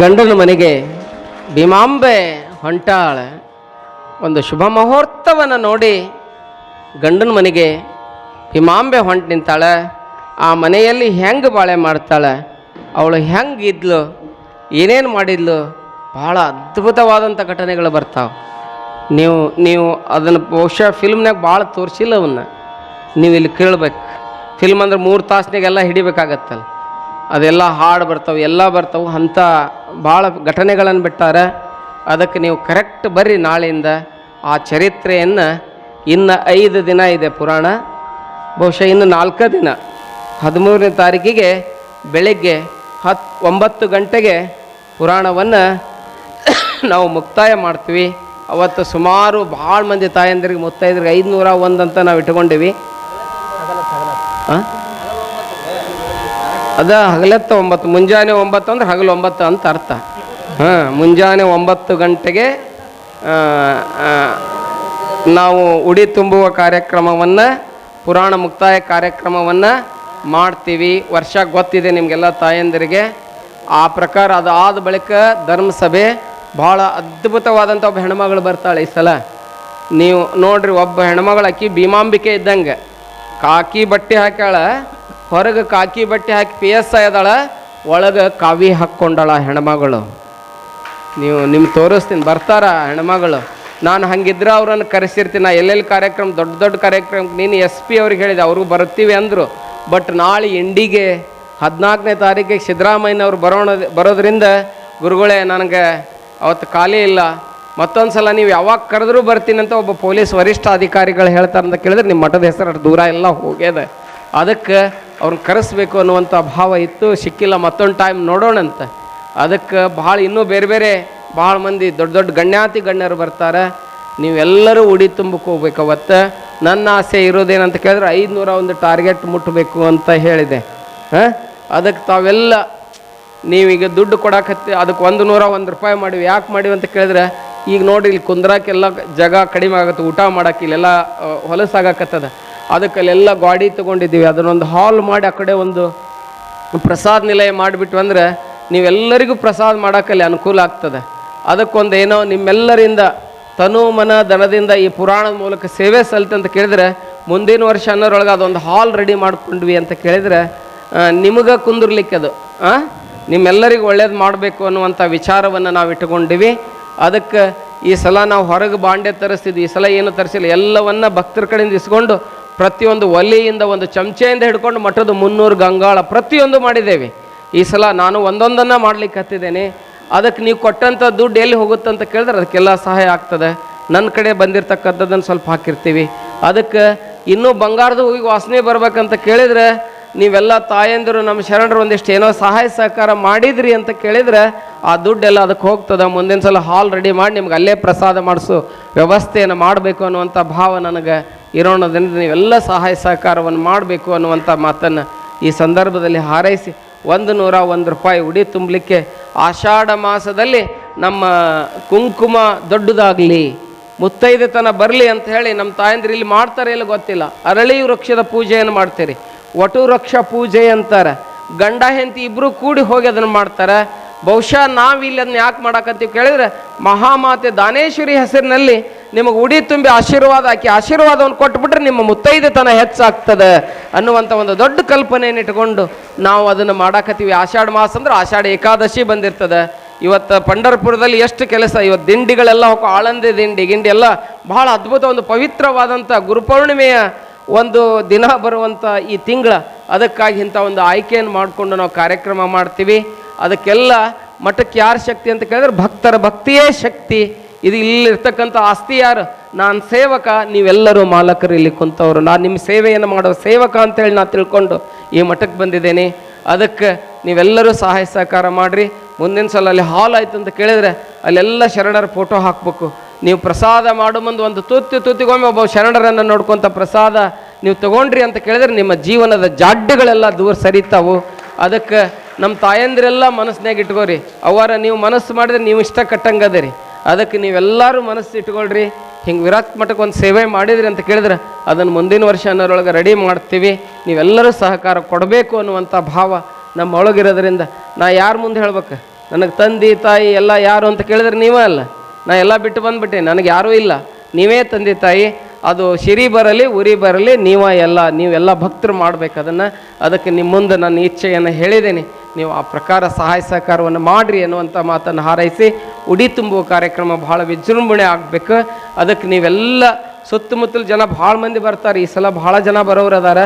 ಗಂಡನ ಮನೆಗೆ ಭೀಮಾಂಬೆ ಹೊಂಟಾಳೆ. ಒಂದು ಶುಭ ಮುಹೂರ್ತವನ್ನು ನೋಡಿ ಗಂಡನ ಮನೆಗೆ ಭೀಮಾಂಬೆ ಹೊಂಟು ನಿಂತಾಳೆ. ಆ ಮನೆಯಲ್ಲಿ ಹೆಂಗೆ ಬಾಳೆ ಮಾಡ್ತಾಳೆ? ಅವಳು ಹೆಂಗೆ ಇದ್ಲು? ಏನೇನು ಮಾಡಿದ್ಲು? ಭಾಳ ಅದ್ಭುತವಾದಂಥ ಘಟನೆಗಳು ಬರ್ತಾವೆ. ನೀವು ನೀವು ಅದನ್ನು ಬಹುಶಃ ಫಿಲ್ಮ್ನಾಗ ಭಾಳ ತೋರಿಸಿಲ್ಲ ಅವನ್ನ ನೀವು ಇಲ್ಲಿ ಕೇಳಬೇಕು. ಫಿಲ್ಮ್ ಅಂದ್ರೆ ಮೂರು ತಾಸ್ನಾಗೆಲ್ಲ ಹಿಡಿಬೇಕಾಗತ್ತಲ್ಲ. ಅದೆಲ್ಲ ಹಾಡು ಬರ್ತಾವೆ, ಎಲ್ಲ ಬರ್ತಾವೆ ಅಂಥ ಭಾಳ ಘಟನೆಗಳನ್ನು ಬಿಟ್ಟಾರೆ. ಅದಕ್ಕೆ ನೀವು ಕರೆಕ್ಟ್ ಬರ್ರಿ ನಾಳೆಯಿಂದ. ಆ ಚರಿತ್ರೆಯನ್ನು ಇನ್ನು ಐದು ದಿನ ಇದೆ ಪುರಾಣ. ಬಹುಶಃ ಇನ್ನು ನಾಲ್ಕು ದಿನ. ಹದಿಮೂರನೇ ತಾರೀಕಿಗೆ ಬೆಳಗ್ಗೆ ಹತ್ ಒಂಬತ್ತು ಗಂಟೆಗೆ ಪುರಾಣವನ್ನು ನಾವು ಮುಕ್ತಾಯ ಮಾಡ್ತೀವಿ. ಅವತ್ತು ಸುಮಾರು ಭಾಳ ಮಂದಿ ತಾಯಂದಿರಿಗೆ ಮುತ್ತೈದ್ರಿಗೆ ಐದುನೂರ ಒಂದು ಅಂತ ನಾವು ಇಟ್ಕೊಂಡಿವಿ? ಅದ ಹಗಲತ್ತ ಒಂಬತ್ತು, ಮುಂಜಾನೆ ಒಂಬತ್ತು ಅಂದ್ರೆ ಹಗಲು ಒಂಬತ್ತು ಅಂತ ಅರ್ಥ. ಹಾಂ, ಮುಂಜಾನೆ ಒಂಬತ್ತು ಗಂಟೆಗೆ ನಾವು ಉಡಿ ತುಂಬುವ ಕಾರ್ಯಕ್ರಮವನ್ನು, ಪುರಾಣ ಮುಕ್ತಾಯ ಕಾರ್ಯಕ್ರಮವನ್ನು ಮಾಡ್ತೀವಿ. ವರ್ಷ ಗೊತ್ತಿದೆ ನಿಮಗೆಲ್ಲ ತಾಯಂದಿರಿಗೆ. ಆ ಪ್ರಕಾರ ಅದು ಆದ ಬಳಿಕ ಧರ್ಮಸಭೆ ಭಾಳ ಅದ್ಭುತವಾದಂಥ ಒಬ್ಬ ಹೆಣ್ಮಗಳು ಬರ್ತಾಳೆ ಈ ಸಲ. ನೀವು ನೋಡ್ರಿ, ಒಬ್ಬ ಹೆಣ್ಮಗಳು ಆಕಿ ಭೀಮಾಂಬಿಕೆ ಇದ್ದಂಗೆ. ಕಾಕಿ ಬಟ್ಟೆ ಹಾಕ್ಯಾಳ, ಹೊರಗೆ ಕಾಕಿ ಬಟ್ಟೆ ಹಾಕಿ ಪಿ ಎಸ್ ಐ ಒಳಗೆ ಕಾವಿ ಹಾಕ್ಕೊಂಡಾಳ ಹೆಣ್ಮಗಳು. ನೀವು ನಿಮ್ಮ ತೋರಿಸ್ತೀನಿ, ಬರ್ತಾರ ಹೆಣ್ಮಗಳು. ನಾನು ಹಂಗಿದ್ರೆ ಅವ್ರನ್ನ ಕರೆಸಿರ್ತೀನಿ. ನಾ ಎಲ್ಲೆಲ್ಲಿ ಕಾರ್ಯಕ್ರಮ, ದೊಡ್ಡ ದೊಡ್ಡ ಕಾರ್ಯಕ್ರಮ ನೀನು ಎಸ್ ಪಿ ಅವ್ರಿಗೆ ಹೇಳಿದೆ ಅವರು ಬರ್ತೀವಿ ಅಂದರು. ಬಟ್ ನಾಳೆ ಎಂಡಿಗೆ ಹದಿನಾಲ್ಕನೇ ತಾರೀಕಿಗೆ ಸಿದ್ದರಾಮಯ್ಯನವ್ರು ಬರೋಣ, ಬರೋದ್ರಿಂದ ಗುರುಗಳೇ ನನಗೆ ಅವತ್ತು ಖಾಲಿ ಇಲ್ಲ. ಮತ್ತೊಂದು ಸಲ ನೀವು ಯಾವಾಗ ಕರೆದ್ರೂ ಬರ್ತೀನಿ ಅಂತ ಒಬ್ಬ ಪೊಲೀಸ್ ವರಿಷ್ಠ ಅಧಿಕಾರಿಗಳು ಹೇಳ್ತಾರೆ ಅಂತ ಕೇಳಿದ್ರೆ ನಿಮ್ಮ ಮಠದ ಹೆಸರು ಅಷ್ಟು ದೂರ ಎಲ್ಲ ಹೋಗ್ಯದ. ಅದಕ್ಕೆ ಅವ್ರನ್ನ ಕರೆಸ್ಬೇಕು ಅನ್ನುವಂಥ ಭಾವ ಇತ್ತು. ಸಿಕ್ಕಿಲ್ಲ, ಮತ್ತೊಂದು ಟೈಮ್ ನೋಡೋಣಂತ. ಅದಕ್ಕೆ ಭಾಳ ಇನ್ನೂ ಬೇರೆ ಬೇರೆ ಭಾಳ ಮಂದಿ ದೊಡ್ಡ ದೊಡ್ಡ ಗಣ್ಯಾತಿ ಗಣ್ಯರು ಬರ್ತಾರೆ. ನೀವೆಲ್ಲರೂ ಉಡಿ ತುಂಬಕ್ಕೆ ಹೋಗ್ಬೇಕು. ಅವತ್ತು ನನ್ನ ಆಸೆ ಇರೋದೇನಂತ ಕೇಳಿದ್ರೆ ಐದುನೂರ ಒಂದು ಟಾರ್ಗೆಟ್ ಮುಟ್ಟಬೇಕು ಅಂತ ಹೇಳಿದೆ. ಹಾಂ? ಅದಕ್ಕೆ ತಾವೆಲ್ಲ ನೀವೀಗ ದುಡ್ಡು ಕೊಡಕತ್ತಿ, ಅದಕ್ಕೆ ಒಂದು ನೂರ ಒಂದು ರೂಪಾಯಿ ಮಾಡಿವಿ. ಯಾಕೆ ಮಾಡಿವಿ ಅಂತ ಕೇಳಿದ್ರೆ, ಈಗ ನೋಡಿ ಇಲ್ಲಿ ಕುಂದ್ರಾಕೆಲ್ಲ ಜಾಗ ಕಡಿಮೆ ಆಗುತ್ತೆ, ಊಟ ಮಾಡಕ್ಕೆ ಇಲ್ಲೆಲ್ಲ ಹೊಲಸಾಗಕತ್ತದ ಅದಕ್ಕೆ ಅಲ್ಲೆಲ್ಲ ಗಾಡಿ ತೊಗೊಂಡಿದ್ದೀವಿ. ಅದನ್ನೊಂದು ಹಾಲ್ ಮಾಡಿ ಆ ಕಡೆ ಒಂದು ಪ್ರಸಾದ ನಿಲಯ ಮಾಡಿಬಿಟ್ಟು ಅಂದರೆ, ನೀವೆಲ್ಲರಿಗೂ ಪ್ರಸಾದ ಮಾಡೋಕ್ಕಲ್ಲಿ ಅನುಕೂಲ ಆಗ್ತದೆ. ಅದಕ್ಕೊಂದು ಏನೋ ನಿಮ್ಮೆಲ್ಲರಿಂದ ತನು ಮನ ದನದಿಂದ ಈ ಪುರಾಣದ ಮೂಲಕ ಸೇವೆ ಸಲ್ತೆ ಅಂತ ಕೇಳಿದ್ರೆ, ಮುಂದಿನ ವರ್ಷ ಅನ್ನೋರೊಳಗೆ ಅದೊಂದು ಹಾಲ್ ರೆಡಿ ಮಾಡ್ಕೊಂಡ್ವಿ ಅಂತ ಕೇಳಿದ್ರೆ ನಿಮಗೆ ಕುಂದಿರ್ಲಿಕ್ಕೆ ಅದು? ನಿಮ್ಮೆಲ್ಲರಿಗೂ ಒಳ್ಳೇದು ಮಾಡಬೇಕು ಅನ್ನುವಂಥ ವಿಚಾರವನ್ನು ನಾವು ಇಟ್ಟುಕೊಂಡಿವಿ. ಅದಕ್ಕೆ ಈ ಸಲ ನಾವು ಹೊರಗೆ ಬಾಂಡೆ ತರಿಸ್ತಿದ್ವಿ. ಈ ಸಲ ಏನು ತರಿಸಿಲ್ಲ. ಎಲ್ಲವನ್ನ ಭಕ್ತರ ಕಡೆಯಿಂದ ಇಸ್ಕೊಂಡು ಪ್ರತಿಯೊಂದು ಒಲೆಯಿಂದ ಒಂದು ಚಮಚೆಯಿಂದ ಹಿಡ್ಕೊಂಡು ಮಠದ ಮುನ್ನೂರು ಗಂಗಾಳ ಪ್ರತಿಯೊಂದು ಮಾಡಿದ್ದೇವೆ. ಈ ಸಲ ನಾನು ಒಂದೊಂದನ್ನು ಮಾಡ್ಲಿಕ್ಕೆ ಹತ್ತಿದ್ದೇನೆ. ಅದಕ್ಕೆ ನೀವು ಕೊಟ್ಟಂಥ ದುಡ್ಡು ಎಲ್ಲಿ ಹೋಗುತ್ತೆ ಅಂತ ಕೇಳಿದ್ರೆ ಅದಕ್ಕೆಲ್ಲ ಸಹಾಯ ಆಗ್ತದೆ. ನನ್ನ ಕಡೆ ಬಂದಿರತಕ್ಕಂಥದ್ದನ್ನು ಸ್ವಲ್ಪ ಹಾಕಿರ್ತೀವಿ. ಅದಕ್ಕೆ ಇನ್ನೂ ಬಂಗಾರದ ಹೂವಿಗೆ ವಾಸನೆ ಬರ್ಬೇಕಂತ ಕೇಳಿದ್ರೆ, ನೀವೆಲ್ಲ ತಾಯಂದಿರು ನಮ್ಮ ಶರಣರು ಒಂದಿಷ್ಟು ಏನೋ ಸಹಾಯ ಸಹಕಾರ ಮಾಡಿದ್ರಿ ಅಂತ ಕೇಳಿದ್ರೆ, ಆ ದುಡ್ಡೆಲ್ಲ ಅದಕ್ಕೆ ಹೋಗ್ತದೆ. ಮುಂದಿನ ಸಲ ಹಾಲ್ ರೆಡಿ ಮಾಡಿ ನಿಮ್ಗೆ ಅಲ್ಲೇ ಪ್ರಸಾದ ಮಾಡಿಸು, ವ್ಯವಸ್ಥೆಯನ್ನು ಮಾಡಬೇಕು ಅನ್ನುವಂಥ ಭಾವ ನನಗೆ ಇರೋಣದಿಂದ ನೀವೆಲ್ಲ ಸಹಾಯ ಸಹಕಾರವನ್ನು ಮಾಡಬೇಕು ಅನ್ನುವಂಥ ಮಾತನ್ನು ಈ ಸಂದರ್ಭದಲ್ಲಿ ಹಾರೈಸಿ ಒಂದು ನೂರ ಒಂದು ರೂಪಾಯಿ ಉಡಿ ತುಂಬಲಿಕ್ಕೆ ಆಷಾಢ ಮಾಸದಲ್ಲಿ ನಮ್ಮ ಕುಂಕುಮ ದೊಡ್ಡದಾಗಲಿ. ಮುತ್ತೈದೆತನ ಬರಲಿ ಅಂತ ಹೇಳಿ ನಮ್ಮ ತಾಯಂದಿರು ಇಲ್ಲಿ ಮಾಡ್ತಾರೆ ಇಲ್ಲ ಗೊತ್ತಿಲ್ಲ. ಅರಳಿ ವೃಕ್ಷದ ಪೂಜೆಯನ್ನು ಮಾಡ್ತೀರಿ. ವಟು ವೃಕ್ಷ ಪೂಜೆ ಅಂತಾರೆ. ಗಂಡ ಹೆಂಡತಿ ಇಬ್ಬರು ಕೂಡಿ ಹೋಗಿ ಅದನ್ನು ಮಾಡ್ತಾರೆ. ಬಹುಶಃ ನಾವು ಇಲ್ಲಿ ಅದನ್ನ ಯಾಕೆ ಮಾಡಾಕಂತೀವಿ ಕೇಳಿದ್ರೆ ಮಹಾಮಾತೆ ದಾನೇಶ್ವರಿ ಹೆಸರಿನಲ್ಲಿ ನಿಮಗೆ ಉಡಿ ತುಂಬಿ ಆಶೀರ್ವಾದ ಹಾಕಿ ಆಶೀರ್ವಾದವನ್ನು ಕೊಟ್ಬಿಟ್ರೆ ನಿಮ್ಮ ಮುತ್ತೈದೆತನ ಹೆಚ್ಚಾಗ್ತದೆ ಅನ್ನುವಂಥ ಒಂದು ದೊಡ್ಡ ಕಲ್ಪನೆಯನ್ನು ಇಟ್ಕೊಂಡು ನಾವು ಅದನ್ನು ಮಾಡಾಕತ್ತೀವಿ. ಆಷಾಢ ಮಾಸ ಅಂದ್ರೆ ಆಷಾಢ ಏಕಾದಶಿ ಬಂದಿರ್ತದೆ. ಇವತ್ತು ಪಂಡರ್ಪುರದಲ್ಲಿ ಎಷ್ಟು ಕೆಲಸ ಇವತ್ತು ದಿಂಡಿಗಳೆಲ್ಲ ಹೋಗೋ, ಆಳಂದಿ ದಿಂಡಿ, ಗಿಂಡಿ ಎಲ್ಲ ಬಹಳ ಅದ್ಭುತ ಒಂದು ಪವಿತ್ರವಾದಂಥ ಗುರುಪೌರ್ಣಿಮೆಯ ಒಂದು ದಿನ ಬರುವಂಥ ಈ ತಿಂಗಳ. ಅದಕ್ಕಾಗಿ ಇಂಥ ಒಂದು ಆಯ್ಕೆಯನ್ನು ಮಾಡಿಕೊಂಡು ನಾವು ಕಾರ್ಯಕ್ರಮ ಮಾಡ್ತೀವಿ. ಅದಕ್ಕೆಲ್ಲ ಮಠಕ್ಕೆ ಯಾರು ಶಕ್ತಿ ಅಂತ ಕೇಳಿದ್ರೆ ಭಕ್ತರ ಭಕ್ತಿಯೇ ಶಕ್ತಿ. ಇದು ಇಲ್ಲಿರ್ತಕ್ಕಂಥ ಆಸ್ತಿ ಯಾರು? ನಾನು ಸೇವಕ, ನೀವೆಲ್ಲರೂ ಮಾಲಕರು ಇಲ್ಲಿ ಕುಂತವರು. ನಾನು ನಿಮ್ಮ ಸೇವೆಯನ್ನು ಮಾಡೋ ಸೇವಕ ಅಂತೇಳಿ ನಾನು ತಿಳ್ಕೊಂಡು ಈ ಮಠಕ್ಕೆ ಬಂದಿದ್ದೇನೆ. ಅದಕ್ಕೆ ನೀವೆಲ್ಲರೂ ಸಹಾಯ ಸಹಕಾರ ಮಾಡಿರಿ. ಮುಂದಿನ ಸಲ ಅಲ್ಲಿ ಹಾಲ್ ಆಯ್ತು ಅಂತ ಕೇಳಿದ್ರೆ ಅಲ್ಲೆಲ್ಲ ಶರಣರ ಫೋಟೋ ಹಾಕಬೇಕು. ನೀವು ಪ್ರಸಾದ ಮಾಡೋ ಮುಂದೆ ಒಂದು ತುತ್ತಿ ತುತ್ತಿಗೊಮ್ಮೆ ಒಬ್ಬ ಶರಣರನ್ನು ನೋಡ್ಕೊಂತ ಪ್ರಸಾದ ನೀವು ತಗೊಂಡ್ರಿ ಅಂತ ಕೇಳಿದ್ರೆ ನಿಮ್ಮ ಜೀವನದ ಜಾಡ್ಯಗಳೆಲ್ಲ ದೂರ ಸರಿತಾವು. ಅದಕ್ಕೆ ನಮ್ಮ ತಾಯಂದಿರೆಲ್ಲ ಮನಸ್ಸಿನಾಗ ಇಟ್ಕೋರಿ ಅವರ ನೀವು ಮನಸ್ಸು ಮಾಡಿದ್ರೆ ನೀವು ಇಷ್ಟ ಕಟ್ಟಂಗದಿರಿ. ಅದಕ್ಕೆ ನೀವೆಲ್ಲರೂ ಮನಸ್ಸು ಇಟ್ಕೊಳ್ರಿ, ಹಿಂಗೆ ವಿರಾಟ್ ಮಠಕ್ಕೆ ಒಂದು ಸೇವೆ ಮಾಡಿದ್ರಿ ಅಂತ ಕೇಳಿದ್ರೆ ಅದನ್ನು ಮುಂದಿನ ವರ್ಷ ಅನ್ನೋರೊಳಗೆ ರೆಡಿ ಮಾಡ್ತೀವಿ. ನೀವೆಲ್ಲರೂ ಸಹಕಾರ ಕೊಡಬೇಕು ಅನ್ನುವಂಥ ಭಾವ ನಮ್ಮ ಒಳಗಿರೋದ್ರಿಂದ. ನಾ ಯಾರು ಮುಂದೆ ಹೇಳ್ಬೇಕು? ನನಗೆ ತಂದೆ, ತಾಯಿ ಎಲ್ಲ ಯಾರು ಅಂತ ಕೇಳಿದ್ರೆ ನೀವೇ ಅಲ್ಲ. ನಾ ಎಲ್ಲ ಬಿಟ್ಟು ಬಂದುಬಿಟ್ಟೆ, ನನಗೆ ಯಾರೂ ಇಲ್ಲ. ನೀವೇ ತಂದೆ, ತಾಯಿ ಅದು ಸಿರಿ ಬರಲಿ, ಉರಿ ಬರಲಿ, ನೀವ ಎಲ್ಲ ನೀವೆಲ್ಲ ಭಕ್ತರು ಮಾಡ್ಬೇಕು. ಅದನ್ನು ಅದಕ್ಕೆ ನಿಮ್ಮ ಮುಂದೆ ನನ್ನ ಇಚ್ಛೆಯನ್ನು ಹೇಳಿದ್ದೇನೆ. ನೀವು ಆ ಪ್ರಕಾರ ಸಹಾಯ ಸಹಕಾರವನ್ನು ಮಾಡಿರಿ ಅನ್ನುವಂಥ ಮಾತನ್ನು ಹಾರೈಸಿ, ಉಡಿ ತುಂಬುವ ಕಾರ್ಯಕ್ರಮ ಭಾಳ ವಿಜೃಂಭಣೆ ಆಗಬೇಕು. ಅದಕ್ಕೆ ನೀವೆಲ್ಲ ಸುತ್ತಮುತ್ತಲು ಜನ ಭಾಳ ಮಂದಿ ಬರ್ತಾರೆ. ಈ ಸಲ ಭಾಳ ಜನ ಬರೋರು ಅದಾರ.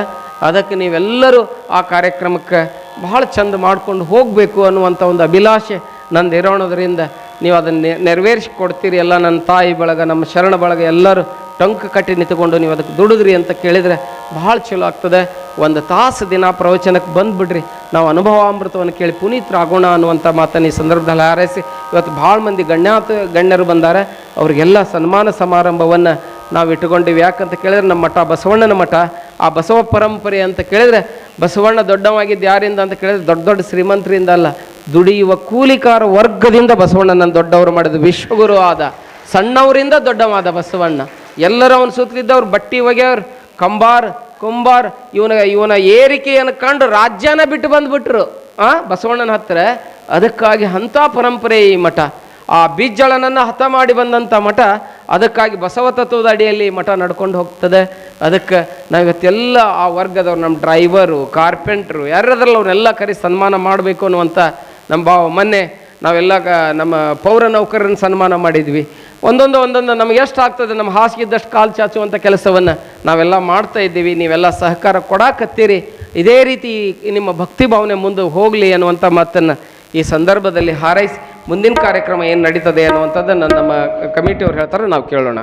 ಅದಕ್ಕೆ ನೀವೆಲ್ಲರೂ ಆ ಕಾರ್ಯಕ್ರಮಕ್ಕೆ ಭಾಳ ಚಂದ ಮಾಡ್ಕೊಂಡು ಹೋಗಬೇಕು ಅನ್ನುವಂಥ ಒಂದು ಅಭಿಲಾಷೆ ನಂದು ಇರೋಣದ್ರಿಂದ ನೀವು ಅದನ್ನು ನೆರವೇರಿಸಿ ಕೊಡ್ತೀರಿ ಎಲ್ಲ ನನ್ನ ತಾಯಿ ಬಳಗ, ನಮ್ಮ ಶರಣ ಬಳಗ ಎಲ್ಲರೂ. ಟೊಂಕ ಕಟ್ಟಿ ನಿಂತ್ಕೊಂಡು ನೀವು ಅದಕ್ಕೆ ದುಡಿದ್ರಿ ಅಂತ ಕೇಳಿದರೆ ಭಾಳ ಚಲೋ ಆಗ್ತದೆ. ಒಂದು ತಾಸು ದಿನ ಪ್ರವಚನಕ್ಕೆ ಬಂದುಬಿಡ್ರಿ. ನಾವು ಅನುಭವಾಮೃತವನ್ನು ಕೇಳಿ ಪುನೀತರಾಗೋಣ ಅನ್ನುವಂಥ ಮಾತನ್ನು ಈ ಸಂದರ್ಭದಲ್ಲಿ ಹಾರೈಸಿ ಇವತ್ತು ಭಾಳ ಮಂದಿ ಗಣ್ಯಾತ ಗಣ್ಯರು ಬಂದಾರೆ. ಅವರಿಗೆಲ್ಲ ಸನ್ಮಾನ ಸಮಾರಂಭವನ್ನು ನಾವು ಇಟ್ಟುಕೊಂಡಿವಿ. ಯಾಕಂತ ಕೇಳಿದ್ರೆ ನಮ್ಮ ಮಠ ಬಸವಣ್ಣನ ಮಠ. ಆ ಬಸವ ಪರಂಪರೆ ಅಂತ ಕೇಳಿದ್ರೆ ಬಸವಣ್ಣ ದೊಡ್ಡವಾಗಿದ್ದು ಯಾರಿಂದ ಅಂತ ಕೇಳಿದ್ರೆ ದೊಡ್ಡ ದೊಡ್ಡ ಶ್ರೀಮಂತರಿಂದ ಅಲ್ಲ. ದುಡಿಯುವ ಕೂಲಿಕಾರ ವರ್ಗದಿಂದ ಬಸವಣ್ಣನ ದೊಡ್ಡವರು ಮಾಡಿದ ವಿಶ್ವಗುರು ಆದ ಸಣ್ಣವರಿಂದ ದೊಡ್ಡವಾದ ಬಸವಣ್ಣ. ಎಲ್ಲರೂ ಅವನು ಸುತ್ತಲಿದ್ದವ್ರು ಬಟ್ಟಿ ಒಗೆಯವ್ರು, ಕಂಬಾರ್, ಕುಂಬಾರ್, ಇವನ ಇವನ ಏರಿಕೆಯನ್ನು ಕಂಡು ರಾಜ್ಯನ ಬಿಟ್ಟು ಬಂದ್ಬಿಟ್ರು. ಆ, ಬಸವಣ್ಣನ ಹತ್ತಿರ ಅದಕ್ಕಾಗಿ ಅಂಥ ಪರಂಪರೆ ಈ ಮಠ. ಆ ಬೀಜಳನನ್ನು ಹತ ಮಾಡಿ ಬಂದಂಥ ಮಠ, ಅದಕ್ಕಾಗಿ ಬಸವ ತತ್ವದ ಅಡಿಯಲ್ಲಿ ಮಠ ನಡ್ಕೊಂಡು ಹೋಗ್ತದೆ. ಅದಕ್ಕೆ ನಾವಿವತ್ತೆಲ್ಲ ಆ ವರ್ಗದವ್ರು, ನಮ್ಮ ಡ್ರೈವರು, ಕಾರ್ಪೆಂಟ್ರು ಯಾರದ್ರಲ್ಲಿ ಅವ್ರನ್ನೆಲ್ಲ ಕರೆಸಿ ಸನ್ಮಾನ ಮಾಡಬೇಕು ಅನ್ನುವಂಥ ನಮ್ಮ ಭಾವ ಮೊನ್ನೆ ನಾವೆಲ್ಲ ನಮ್ಮ ಪೌರ ನೌಕರರನ್ನು ಸನ್ಮಾನ ಮಾಡಿದ್ವಿ. ಒಂದೊಂದು ಒಂದೊಂದು ನಮ್ಗೆ ಎಷ್ಟು ಆಗ್ತದೆ ನಮ್ಮ ಹಾಸಿಗಿದ್ದಷ್ಟು ಕಾಲು ಚಾಚುವಂಥ ಕೆಲಸವನ್ನು ನಾವೆಲ್ಲ ಮಾಡ್ತಾ ಇದ್ದೀವಿ. ನೀವೆಲ್ಲ ಸಹಕಾರ ಕೊಡಾಕತ್ತೀರಿ. ಇದೇ ರೀತಿ ನಿಮ್ಮ ಭಕ್ತಿ ಭಾವನೆ ಮುಂದೆ ಹೋಗಲಿ ಅನ್ನುವಂಥ ಮಾತನ್ನು ಈ ಸಂದರ್ಭದಲ್ಲಿ ಹಾರೈಸಿ ಮುಂದಿನ ಕಾರ್ಯಕ್ರಮ ಏನು ನಡೀತದೆ ಅನ್ನುವಂಥದ್ದನ್ನು ನಮ್ಮ ಕಮಿಟಿಯವ್ರು ಹೇಳ್ತಾರೆ, ನಾವು ಕೇಳೋಣ.